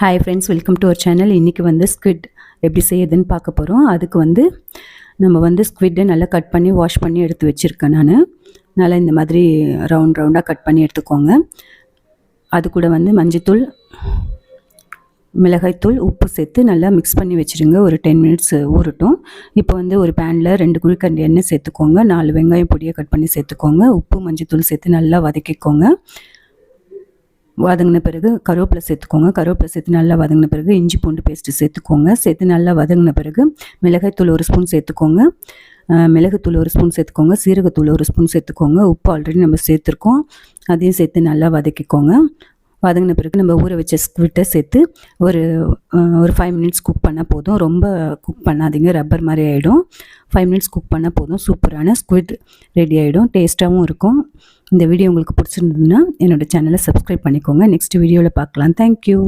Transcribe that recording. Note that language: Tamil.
Hi friends welcome to our channel இன்றைக்கி வந்து ஸ்குவிட் எப்படி செய்யுதுன்னு பார்க்க போகிறோம் அதுக்கு வந்து நம்ம வந்து ஸ்குவிட்டை நல்லா கட் பண்ணி வாஷ் பண்ணி எடுத்து வச்சுருக்கேன் நான். நல்லா இந்த மாதிரி ரவுண்ட் ரவுண்டாக கட் பண்ணி எடுத்துக்கோங்க. அது கூட வந்து மஞ்சத்தூள் மிளகாய்த்தூள் உப்பு சேர்த்து நல்லா மிக்ஸ் பண்ணி வச்சுருங்க. ஒரு டென் மினிட்ஸ் ஊறட்டும். இப்போ வந்து ஒரு பேனில் ரெண்டு குழிக்கண்டு எண்ணெய் சேர்த்துக்கோங்க. நாலு வெங்காயம் பொடியை கட் பண்ணி சேர்த்துக்கோங்க. உப்பு மஞ்சத்தூள் சேர்த்து நல்லா வதக்கிக்கோங்க. வதங்கின பிறகு கருவேப்பிலை சேர்த்துக்கோங்க. கருவேப்பிலை சேர்த்து நல்லா வதங்கின பிறகு இஞ்சி பூண்டு பேஸ்ட்டு சேர்த்துக்கோங்க. சேர்த்து நல்லா வதங்கின பிறகு மிளகாய்த்தூள் ஒரு ஸ்பூன் சேர்த்துக்கோங்க. மிளகுத்தூள் ஒரு ஸ்பூன் சேர்த்துக்கோங்க. சீரகத்தூள் ஒரு ஸ்பூன் சேர்த்துக்கோங்க. உப்பு ஆல்ரெடி நம்ம சேர்த்துருக்கோம். அதையும் சேர்த்து நல்லா வதக்கிக்கோங்க. வதங்கின பிறகு நம்ம ஊற வச்ச ஸ்குவிட்டை சேர்த்து ஒரு ஒரு ஃபைவ் மினிட்ஸ் குக் பண்ணால் போதும். ரொம்ப குக் பண்ணாதீங்க. ரப்பர் மாதிரி ஆகிடும் ஃபைவ் மினிட்ஸ் குக் பண்ணால் போதும். சூப்பரான ஸ்குவிட் ரெடி ஆகிடும் டேஸ்ட்டாகவும் இருக்கும். இந்த வீடியோ உங்களுக்கு பிடிச்சிருந்ததுன்னா என்னோடய சேனலை சப்ஸ்கிரைப் பண்ணிக்கோங்க. நெக்ஸ்ட் வீடியோவில் பார்க்கலாம். தேங்க்யூ